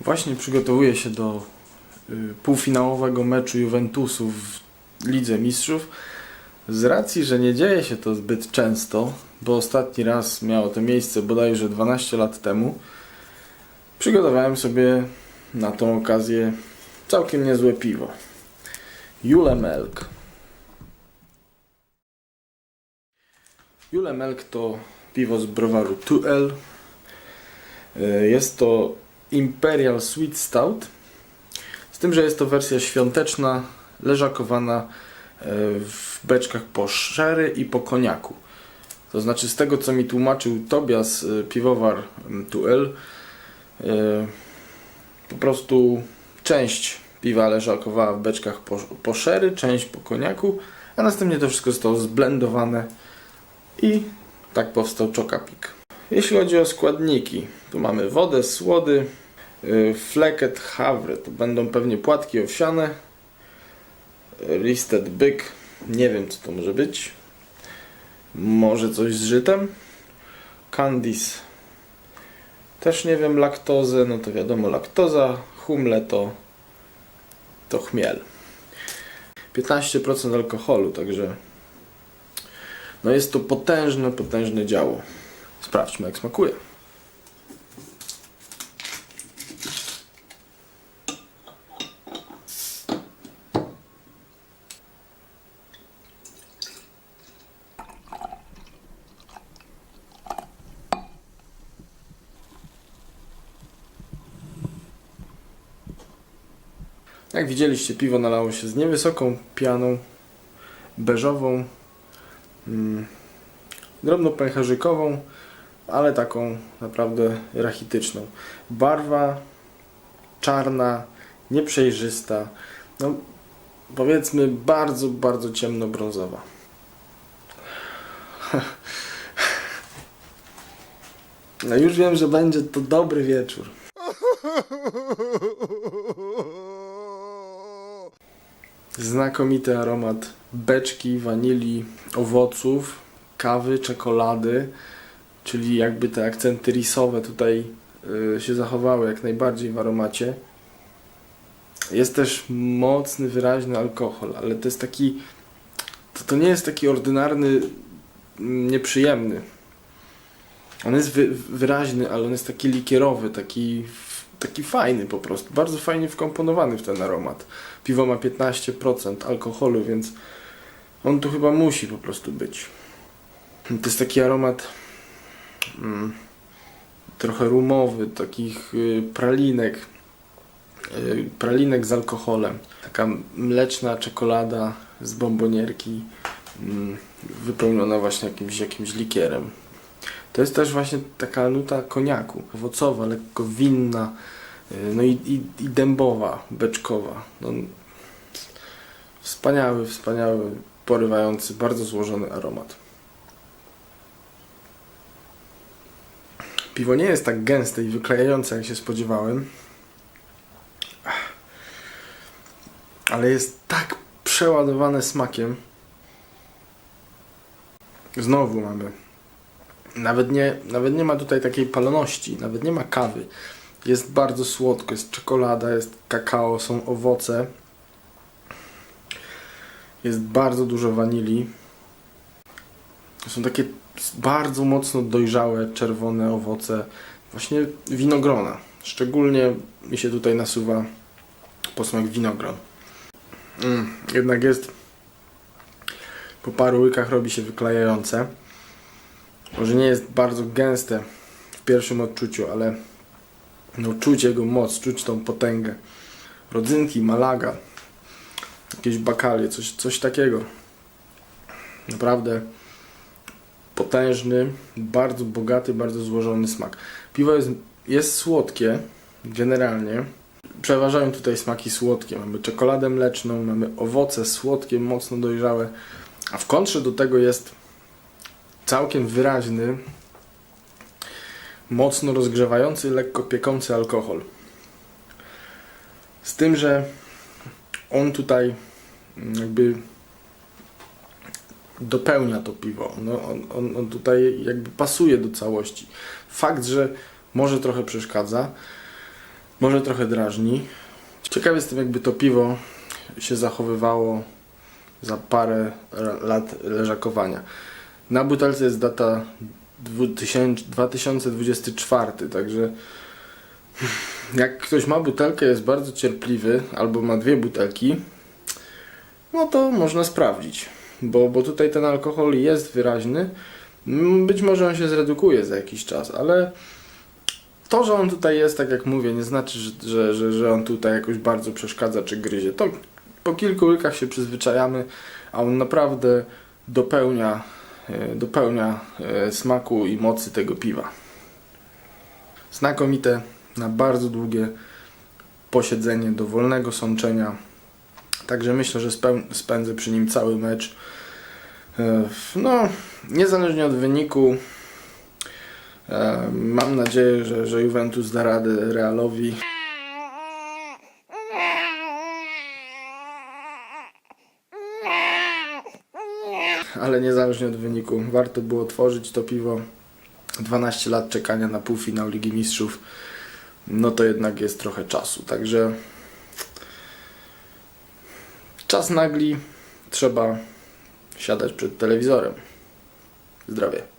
Właśnie przygotowuję się do y, półfinałowego meczu Juventusu w Lidze Mistrzów. Z racji, że nie dzieje się to zbyt często, bo ostatni raz miało to miejsce bodajże 12 lat temu, przygotowałem sobie na tą okazję całkiem niezłe piwo. Jule Melk. Jule Melk to piwo z browaru 2L. Y, Jest to Imperial Sweet Stout. Z tym, że jest to wersja świąteczna, leżakowana e, w beczkach po sherry i po koniaku. To znaczy z tego co mi tłumaczył Tobias e, piwowar 2L e, po prostu część piwa leżakowała w beczkach po, po część po koniaku, a następnie to wszystko zostało zblendowane i tak powstał Chocapik. Jeśli chodzi o składniki, tu mamy wodę, słody, y, fleket havre, to będą pewnie płatki owsiane, risted byk, nie wiem co to może być, może coś z żytem, candice, też nie wiem, laktozę, no to wiadomo laktoza, humle to, to chmiel. 15% alkoholu, także no jest to potężne, potężne działo. Sprawdźmy jak smakuje. Jak widzieliście, piwo nalało się z niewysoką pianą beżową, mm, drobnopęcherzykową, ale taką naprawdę rachityczną. Barwa czarna, nieprzejrzysta, no powiedzmy bardzo, bardzo ciemnobrązowa. No już wiem, że będzie to dobry wieczór. Znakomity aromat beczki, wanilii, owoców, kawy, czekolady, czyli jakby te akcenty risowe tutaj y, się zachowały jak najbardziej w aromacie. Jest też mocny, wyraźny alkohol, ale to jest taki. To, to nie jest taki ordynarny, mm, nieprzyjemny. On jest wy, wyraźny, ale on jest taki likierowy, taki, taki fajny po prostu. Bardzo fajnie wkomponowany w ten aromat. Piwo ma 15% alkoholu, więc on tu chyba musi po prostu być. To jest taki aromat trochę rumowy, takich y, pralinek, y, pralinek z alkoholem. Taka mleczna czekolada z bombonierki, mm, wypełniona właśnie jakimś, jakimś likierem. To jest też właśnie taka nuta koniaku, owocowa, lekko winna, y, no i, i, i dębowa, beczkowa. No, wspaniały, wspaniały, porywający, bardzo złożony aromat. Piwo nie jest tak gęste i wyklejające, jak się spodziewałem. Ale jest tak przeładowane smakiem. Znowu mamy. Nawet nie, nawet nie ma tutaj takiej paloności, nawet nie ma kawy. Jest bardzo słodko, jest czekolada, jest kakao, są owoce. Jest bardzo dużo wanilii. Są takie bardzo mocno dojrzałe, czerwone owoce, właśnie winogrona. Szczególnie mi się tutaj nasuwa posmak winogron. Mm, jednak jest po paru łykach robi się wyklejające. Może nie jest bardzo gęste w pierwszym odczuciu, ale no, czuć jego moc, czuć tą potęgę. Rodzynki, malaga, jakieś bakalie, coś, coś takiego. Naprawdę potężny, bardzo bogaty, bardzo złożony smak. Piwo jest, jest słodkie, generalnie. Przeważają tutaj smaki słodkie. Mamy czekoladę mleczną, mamy owoce słodkie, mocno dojrzałe, a w kontrze do tego jest całkiem wyraźny, mocno rozgrzewający, lekko piekący alkohol. Z tym, że on tutaj mm, jakby dopełnia to piwo. No, on, on, on tutaj jakby pasuje do całości. Fakt, że może trochę przeszkadza, Może trochę drażni. Ciekaw jestem, jakby to piwo się zachowywało za parę lat leżakowania. Na butelce jest data 2000 2024, także jak ktoś ma butelkę, jest bardzo cierpliwy, albo ma dwie butelki, no to można sprawdzić, bo, bo tutaj ten alkohol jest wyraźny. Być może on się zredukuje za jakiś czas, ale to, że on tutaj jest, tak jak mówię, nie znaczy, że, że, że, on tutaj jakoś bardzo przeszkadza czy gryzie. To po kilku łykach się przyzwyczajamy, a on naprawdę dopełnia, e, dopełnia e, smaku i mocy tego piwa. Znakomite na bardzo długie posiedzenie do wolnego sączenia. Także myślę, że spędzę przy nim cały mecz. E, No, niezależnie od wyniku, e, mam nadzieję, że, że Juventus da radę Realowi. Ale niezależnie od wyniku, warto było tworzyć to piwo. 12 lat czekania na półfinał Ligi Mistrzów, no to jednak jest trochę czasu. Także czas nagli, trzeba siadać przed telewizorem. Zdrowie.